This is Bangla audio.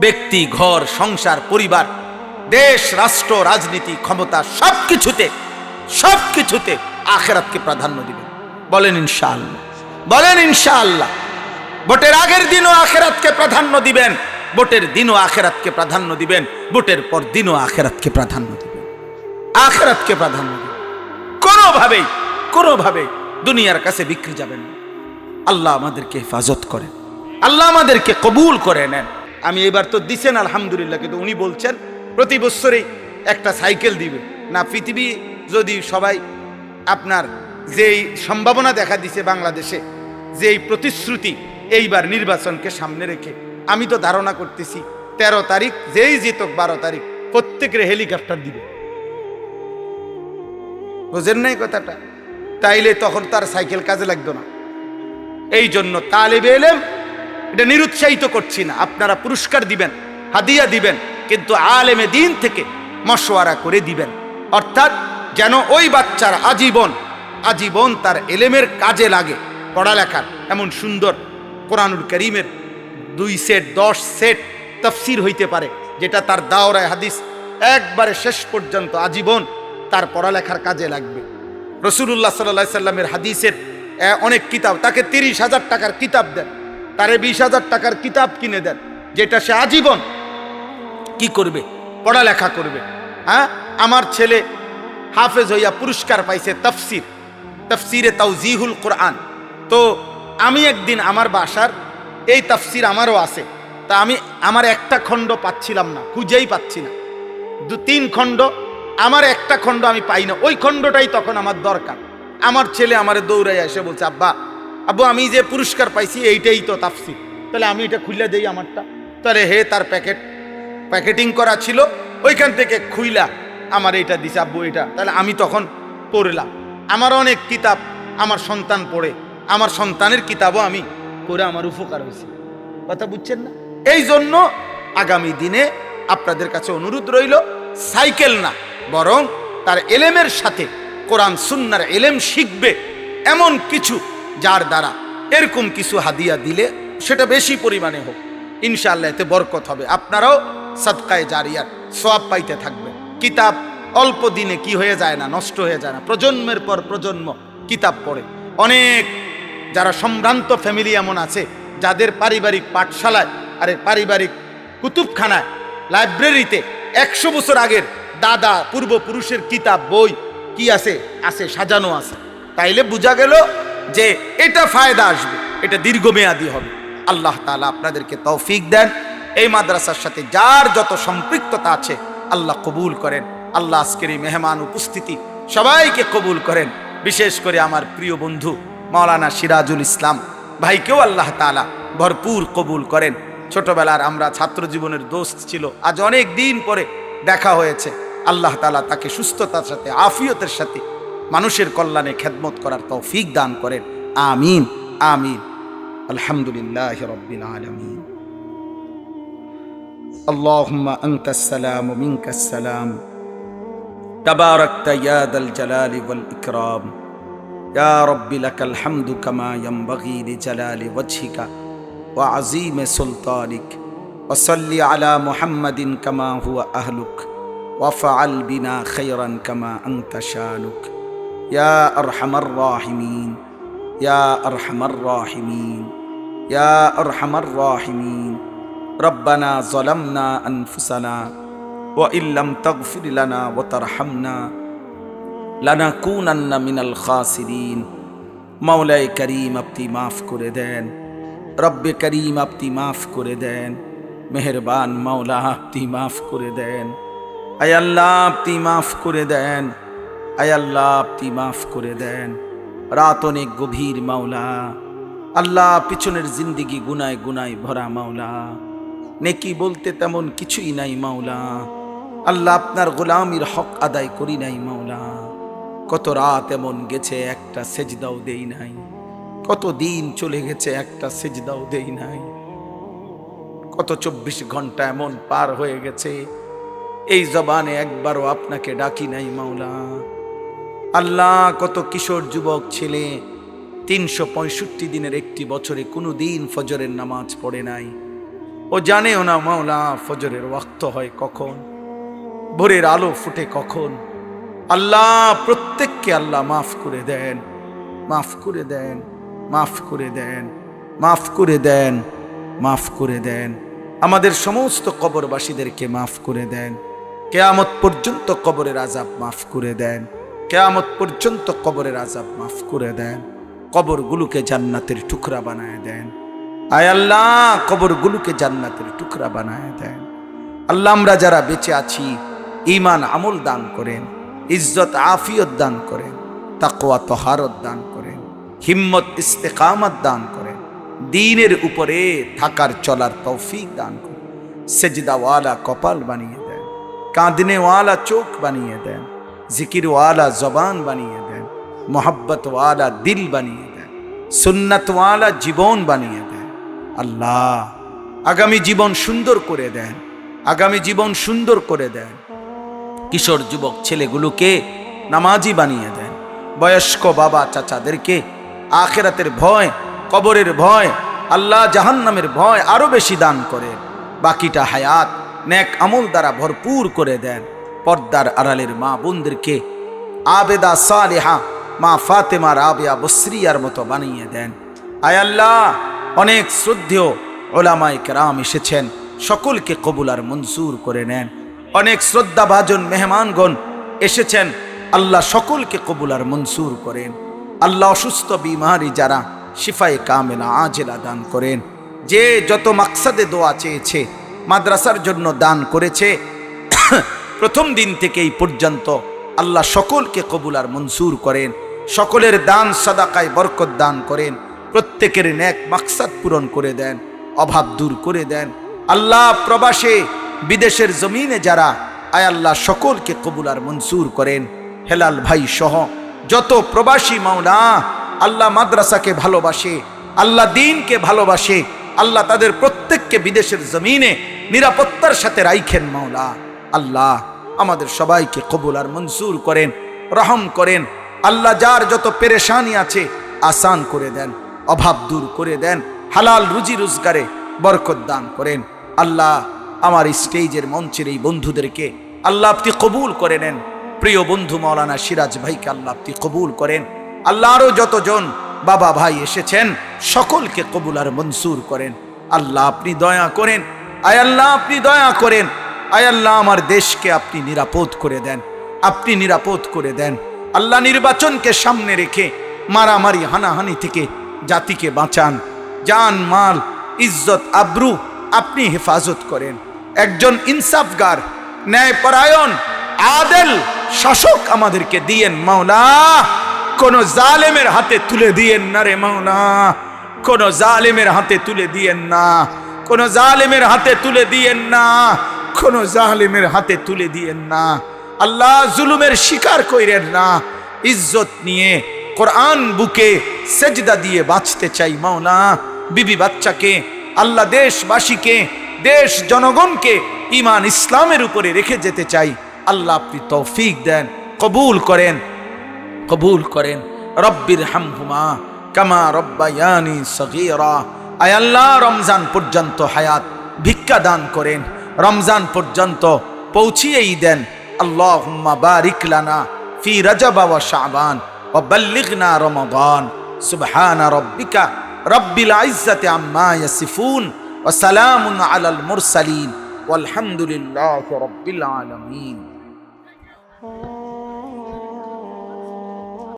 ব্যক্তি, ঘর, সংসার, পরিবার, দেশ, রাষ্ট্র, রাজনীতি, ক্ষমতা সব কিছুতে সব কিছুতে আখেরাতকে প্রাধান্য দিবেন বলেন ইনশাআল্লাহ। বলেন ইনশাআল্লাহ। ভোটের আগের দিনও আখেরাতকে প্রাধান্য দিবেন। ভোটের দিনও আখেরাতকে প্রাধান্য দিবেন। ভোটের পর দিনও আখেরাতকে প্রাধান্য দিবেন। আখেরাতকে প্রাধান্য দিবেন। কোনোভাবেই কোনোভাবেই দুনিয়ার কাছে বিক্রি যাবেন আল্লাহ আমাদেরকে হেফাজত করেন। আল্লাহ আমাদেরকে কবুল করে নেন। আমি এবার তো দিছেন আলহামদুলিল্লাহ, কিন্তু উনি বলছেন, প্রতি বছরই একটা সাইকেল দিবে। না, পৃথিবী যদি সবাই আপনার যেই সম্ভাবনা দেখা দিছে বাংলাদেশে, যেই প্রতিশ্রুতি এইবার নির্বাচনকে সামনে রেখে, আমি তো ধারণা করতেছি তেরো তারিখ, যেই জিতক বারো তারিখ, প্রত্যেকের হেলিকপ্টার দিবে। বুঝেন নাই কথাটা? তাইলে তখন তার সাইকেল কাজে লাগতো না। এই জন্য তালেবে এলেম এটা নিরুৎসাহিত করছি না। আপনারা পুরস্কার দিবেন, হাদিয়া দিবেন, কিন্তু আলেমে দিন থেকে মশওয়ারা করে দিবেন। অর্থাৎ যেন ওই বাচ্চার আজীবন আজীবন তার এলেমের কাজে লাগে পড়ালেখার। এমন সুন্দর কোরআনুল করিমের দুই সেট, দশ সেট তফসির হইতে পারে, যেটা তার দাওরায় হাদিস একবারে শেষ পর্যন্ত আজীবন তার পড়ালেখার কাজে লাগবে। রসুল্লাহ সাল্লাহ সাল্লামের হাদিসের অনেক কিতাব, তাকে তিরিশ হাজার টাকার কিতাব দেন। তারে বিশ হাজার টাকার কিতাব কিনে দেন, যেটা সে আজীবন কি করবে? পড়ালেখা করবে। হ্যাঁ? আমার ছেলে হাফেজ হইয়া পুরস্কার পাইছে তফসির। তফসিরে তাউজিহুল কোরআন। তো আমি একদিন আমার বাসার, এই তফসির আমারও আছে। তা আমি আমার একটা খণ্ড পাচ্ছিলাম না, খুঁজেই পাচ্ছি না। দু তিন খণ্ড, আমার একটা খণ্ড আমি পাই না। ওই খণ্ডটাই তখন আমার দরকার। আমার ছেলে আমারে দৌড়াই এসে বলছে, আব্বা আব্বু আমি যে পুরস্কার পাইছি, এইটাই তো তাফসির। তাহলে আমি এটা খুলে দেই আমারটা। তাহলে হে তার প্যাকেট, প্যাকেটিং করা ছিল, ওইখান থেকে খুইলা আমার এটা দিছে। আব্বু এটা, তাহলে আমি তখন পড়লাম। আমার অনেক কিতাব আমার সন্তান পড়ে। আমার সন্তানের কিতাবও আমি পড়ে আমার উপকার হয়েছে। কথা বুঝছেন না? এই জন্য আগামী দিনে আপনাদের কাছে অনুরোধ রইল, সাইকেল না, বরং তার এলেমের সাথে কোরআন সুন্নার এলেম শিখবে। এমন কিছু যার দ্বারা এরকম কিছু হাদিয়া দিলে সেটা বেশি পরিমাণে হোক। ইনশাআল্লাহ এতে বরকত হবে। আপনারাও সৎকায় জারিয়ার সোয়াব পাইতে থাকবেন। কিতাব অল্প দিনে কি হয়ে যায় না, নষ্ট হয়ে যায় না। প্রজন্মের পর প্রজন্ম কিতাব পড়ে। অনেক যারা সম্ভ্রান্ত ফ্যামিলি এমন আছে, যাদের পারিবারিক পাঠশালায়, আরে পারিবারিক কুতুবখানায় লাইব্রেরিতে একশো বছর আগের দাদা পূর্বপুরুষের কিতাব, বই কি আছে? আছে, সাজানো আছে। তাইলে বোঝা গেল যে এটা ফায়দা আসবে, এটা দীর্ঘমেয়াদী হবে। আল্লাহ তাআলা আপনাদেরকে তৌফিক দেন। এই মাদ্রাসার সাথে যার যত সম্পৃক্ততা আছে, আল্লাহ কবুল করেন। আল্লাহ আজকের এই মেহমান উপস্থিতি সবাইকে কবুল করেন। বিশেষ করে আমার প্রিয় বন্ধু মাওলানা সিরাজুল ইসলাম ভাইকেও আল্লাহ তাআলা ভরপুর কবুল করেন। ছোটবেলার আমরা ছাত্র জীবনের দোস্ত ছিল, আজ অনেক দিন পরে দেখা হয়েছে। আল্লাহ তালা তাকে সুস্থতার সাথে, আফিয়তের সাথে মানুষের কল্যাণে খেদমত করার তৌফিক দান করেন আমিন আমিন আলহামদুলিল্লাহ রব্বিল আলামিন اللهم أنت السلام ومنك السلام تباركت يا ذا الجلال والإكرام يا رب لك الحمد كما ينبغي لجلال وجهك وعظيم سلطانك وصل على محمد كما هو أهلك وفعل بنا خيرا كما أنت شانك يا أرحم الراحمين يا أرحم الراحمين يا أرحم الراحمين ربنا ظلمنا أنفسنا وإن لم تغفر لنا وترحمنا لنكونن من الخاسرين মাওলায় করিম আপনি মাফ করে দেন রব্বে করিম আপনি মাফ করে দেন মেহেরবান মাওলা আপনি মাফ করে দেন আয় আল্লাহ আপনি মাফ করে দেন আয় আল্লাহ, আপনি মাফ করে দেন। রাত অনেক গভীর মাওলা। আল্লাহ পিছনের জিন্দিগি গুনায় গুনায় ভরা মাওলা। নেকি বলতে তেমন কিছুই নাই মাওলা। আল্লাহ আপনার গোলামির হক আদায় করি নাই মাওলা। কত রাত এমন গেছে, একটা সেজদাও দেই নাই। কত দিন চলে গেছে, একটা সেজদাও দেই নাই। কত চব্বিশ ঘণ্টা এমন পার হয়ে গেছে, এই জবানে একবারও আপনাকে ডাকি নাই মাওলা। আল্লাহ কত কিশোর যুবক ছেলে। তিনশো পঁয়ষট্টি দিনের একটি বছরে কোনো দিন ফজরের নামাজ পড়ে নাই। ও জানেও না মাওলা ফজরের ওয়াক্ত হয় কখন? ভোরের আলো ফুটে কখন? আল্লাহ প্রত্যেককে আল্লাহ মাফ করে দেন। মাফ করে দেন, মাফ করে দেন, মাফ করে দেন, মাফ করে দেন। আমাদের সমস্ত কবরবাসীদেরকে মাফ করে দেন। কেয়ামত পর্যন্ত কবরের আজাব মাফ করে দেন। কেয়ামত পর্যন্ত কবরের আজাব মাফ করে দেন। কবরগুলোকে জান্নাতের টুকরা বানায় দেন। আয় আল্লাহ, কবরগুলোকে জান্নাতের টুকরা বানায় দেন। আল্লাহ, আমরা যারা বেঁচে আছি ইমান আমল দান করেন, ইজ্জত, আফিয়ত দান করেন, তাকওয়া, তহারত দান করেন, হিম্মত, ইস্তেকামত দান করেন, দিনের উপরে থাকার চলার তৌফিক দান করেন, সেজদাওয়ালা কপাল বানিয়ে দেন, কাঁদনেওয়ালা চোখ বানিয়ে দেন জিকিরওয়ালা জবান বানিয়ে দেন মোহাব্বতওয়ালা দিল বানিয়ে দেন সুন্নতওয়ালা জীবন বানিয়ে দেন। আল্লাহ আগামী জীবন সুন্দর করে দেন, আগামী জীবন সুন্দর করে দেন। কিশোর যুবক ছেলেগুলোকে নামাজি বানিয়ে দেন, বয়স্ক বাবা চাচাদেরকে আখেরাতের ভয়, কবরের ভয়, আল্লাহ জাহান্নামের ভয় আরও বেশি দান করেন। বাকিটা হায়াত, নেক আমল দ্বারা ভরপুর করে দেন। পর্দার আড়ালের মা বোনদেরকে আবেদা সালেহা মা ফাতেমা রাবিয়া বসরিয়ার মতো বানিয়ে দেন। আয় আল্লাহ, অনেক শ্রদ্ধেয় ওলামাই কেরাম এসেছেন, সকলকে কবুল আর মঞ্জুর করে নেন। অনেক শ্রদ্ধাভাজন মেহমানগণ এসেছেন, আল্লাহ সকলকে কবুল আর মঞ্জুর করেন। আল্লাহ অসুস্থ বিমারি যারা শিফাই কামেলা আজেলা দান করেন। যে যত মাকসাদে দোয়া চেয়েছে, মাদ্রাসার জন্য দান করেছে প্রথম দিন থেকে এই পর্যন্ত আল্লাহ সকলকে কবুল আর মঞ্জুর করেন। সকলের দান, সাদাকায় বরকত দান করেন। প্রত্যেকের ন্যাক মাকসাদ পূরণ করে দেন, অভাব দূর করে দেন। আল্লাহ প্রবাসে বিদেশের জমিনে যারা, আয় আল্লাহ সকলকে কবুল আর মঞ্জুর করেন। হেলাল ভাই সহ যত প্রবাসী মাওলা, আল্লাহ মাদ্রাসাকে ভালোবাসে, আল্লাহ দিনকে ভালোবাসে, আল্লাহ তাদের প্রত্যেককে বিদেশের জমিনে নিরাপত্তার সাথে রাইখেন মাওলা। আল্লাহ আমাদের সবাইকে কবুল আর মঞ্জুর করেন, রহম করেন। আল্লাহ যার যত পেরেশানি আছে, আসান করে দেন, অভাব দূর করে দেন, হালাল রুজি রোজগারে বরকত দান করেন। আল্লাহ আমার স্টেজের মঞ্চের এই বন্ধুদেরকে আল্লাহ আপনি কবুল করে নেন। প্রিয় বন্ধু মৌলানা সিরাজ ভাইকে আল্লাহ আপনি কবুল করেন। আল্লাহ আরও যতজন বাবা ভাই এসেছেন, সকলকে কবুল আর মনসুর করেন। আল্লাহ আপনি দয়া করেন। আয় আল্লাহ আপনি দয়া করেন। আল্লাহ, আমার দেশকে আপনি নিরাপদ করে দেন। আপনি নিরাপদ করে দেন। আল্লাহ নির্বাচনকে সামনে রেখে মারামারি, হানাহানি থেকে জাতিকে বাঁচান। জান মাল, ইজ্জত, আব্রু আপনি হেফাজত করেন। একজন ইনসাফগার, ন্যায়পরায়ণ, আদেল শাসক আমাদেরকে দিয়েন, মাওলা। কোন জালেমের হাতে তুলে দিয়েন না রে, মাওলা। কোন জালেমের হাতে তুলে দিয়েন না। কোন জালেমের হাতে তুলে দিয়েন না। কোন জালেমের হাতে তুলে দিয়েন না। আল্লাহ জুলুমের শিকার কইরেন না। ইজ্জত নিয়ে কোরআন বুকে সেজদা দিয়ে বাঁচতে চাই মাওলা। বিবি বাচ্চাকে, আল্লাহ দেশবাসীকে, দেশ জনগণকে ইমান ইসলামের উপরে রেখে যেতে চাই। আল্লাহ আপনি তৌফিক দেন, কবুল করেন কবুল করেন। রব্বির হামহুমা কামা রব্বায়ানি সগীরা। আয় আল্লাহ রমজান পর্যন্ত হায়াত ভিক্ষা দান করেন। রমজান পর্যন্ত পৌঁছিয়েই দেন। আল্লাহ বারিকলানা ফি রজব ওয়া শাবান ওয়া বাল্লিগনা রমাদান। সুবহান রব্বিকা রব্বিল ইজ্জাতি আম্মা ইয়াসিফুন ওয়া সালামুন আলাল মুরসালিন। ওয়ালহামদুলিল্লাহি রব্বিল আলামিন।